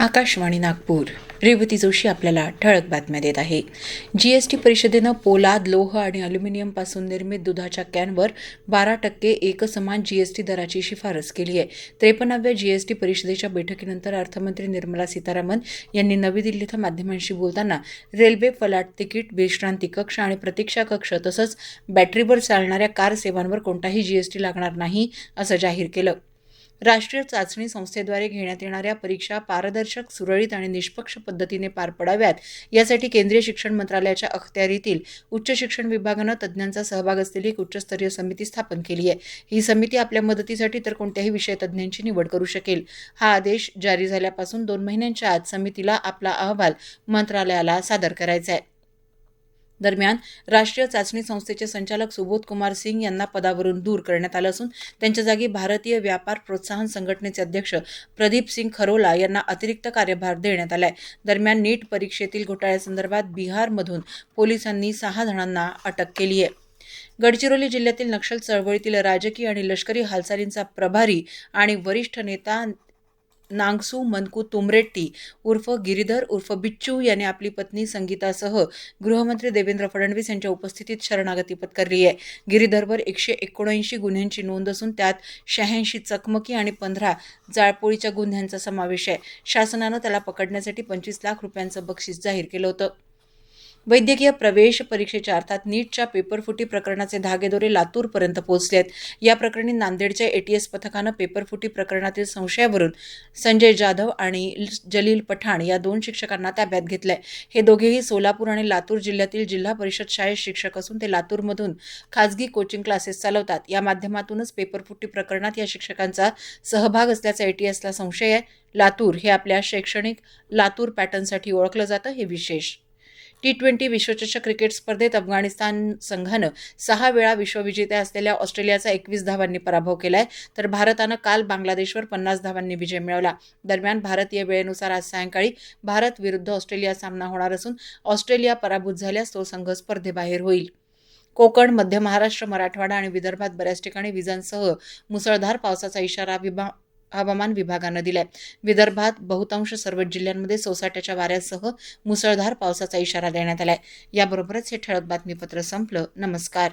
आकाशवाणी नागपूर. रेवती जोशी आपल्याला ठळक बातम्या देत आहे. जीएसटी परिषदेनं पोलाद लोह आणि अल्युमिनियमपासून निर्मित दुधाच्या कॅनवर बारा टक्के एकसमान जीएसटी दराची शिफारस केली आहे. त्रेपन्नाव्या जीएसटी परिषदेच्या बैठकीनंतर अर्थमंत्री निर्मला सीतारामन यांनी नवी दिल्ली इथं माध्यमांशी बोलताना रेल्वे फलाट तिकीट विश्रांती कक्ष आणि प्रतीक्षा कक्ष तसंच बॅटरीवर चालणाऱ्या कार सेवांवर कोणताही जीएसटी लागणार नाही असं जाहीर केलं. राष्ट्रीय चाचणी संस्थेद्वारे घेण्यात येणाऱ्या परीक्षा पारदर्शक सुरळीत आणि निष्पक्ष पद्धतीने पार पडाव्यात. यासाठी केंद्रीय शिक्षण मंत्रालयाच्या अखत्यारीतील उच्च शिक्षण विभागानं तज्ज्ञांचा सहभाग असलेली एक उच्चस्तरीय समिती स्थापन केली आहे. ही समिती आपल्या मदतीसाठी तर कोणत्याही विषय तज्ज्ञांची निवड करू शकेल. हा आदेश जारी झाल्यापासून दोन महिन्यांच्या आत समितीला आपला अहवाल मंत्रालयाला सादर करायचा आहे. दरम्यान राष्ट्रीय चाचणी संस्थेचे संचालक सुबोध कुमार सिंग यांना पदावरून दूर करण्यात आलं असून त्यांच्या जागी भारतीय व्यापार प्रोत्साहन संघटनेचे अध्यक्ष प्रदीप सिंग खरोला यांना अतिरिक्त कार्यभार देण्यात आलाय. दरम्यान नीट परीक्षेतील घोटाळ्यासंदर्भात बिहारमधून पोलिसांनी सहा जणांना अटक केली आहे. गडचिरोली जिल्ह्यातील नक्षल चळवळीतील राजकीय आणि लष्करी हालचालींचा प्रभारी आणि वरिष्ठ नेता नांगसू मनकू तुमरेट्टी उर्फ गिरीधर उर्फ बिच्चू याने आपली पत्नी संगीतासह गृहमंत्री देवेंद्र फडणवीस यांच्या उपस्थितीत शरणागती पत्करली आहे. गिरीधरवर एकशे एकोणऐंशी गुन्ह्यांची नोंद असून त्यात शहाऐंशी चकमकी आणि पंधरा जाळपोळीच्या गुन्ह्यांचा समावेश आहे. शासनानं त्याला पकडण्यासाठी पंचवीस लाख रुपयांचं बक्षीस जाहीर केलं होतं. वैद्यकीय प्रवेश परीक्षेच्या अर्थात नीटच्या पेपरफुटी प्रकरणाचे धागेदोरे लातूरपर्यंत पोहोचले आहेत. या प्रकरणी नांदेडच्या एटीएस पथकानं पेपरफुटी प्रकरणातील संशयावरून संजय जाधव आणि जलील पठाण या दोन शिक्षकांना ताब्यात घेतलंय. हे दोघेही सोलापूर आणि लातूर जिल्ह्यातील जिल्हा परिषद शाळेत शिक्षक असून ते लातूरमधून खाजगी कोचिंग क्लासेस चालवतात. या माध्यमातूनच पेपरफुटी प्रकरणात या शिक्षकांचा सहभाग असल्याचा एटीएसला संशय आहे. लातूर हे आपल्या शैक्षणिक लातूर पॅटर्नसाठी ओळखलं जातं. हे विशेष टी ट्वेंटी विश्वचषक क्रिकेट स्पर्धेत अफगाणिस्तान संघानं सहा वेळा विश्वविजेत्या असलेल्या ऑस्ट्रेलियाचा एकवीस धावांनी पराभव केलाय. तर भारतानं काल बांगलादेशवर पन्नास धावांनी विजय मिळवला. दरम्यान भारतीय वेळेनुसार आज सायंकाळी भारत विरुद्ध ऑस्ट्रेलिया सामना होणार असून ऑस्ट्रेलिया पराभूत झाल्यास तो संघ स्पर्धेबाहेर होईल. कोकण मध्य महाराष्ट्र मराठवाडा आणि विदर्भात बऱ्याच ठिकाणी विजांसह मुसळधार पावसाचा इशारा विभा हवामान विभागानं दिलाय. विदर्भात बहुतांश सर्व जिल्ह्यांमध्ये सोसाट्याच्या वाऱ्यासह मुसळधार पावसाचा इशारा देण्यात आलाय. याबरोबरच हे ठळक बातमीपत्र संपलं. नमस्कार.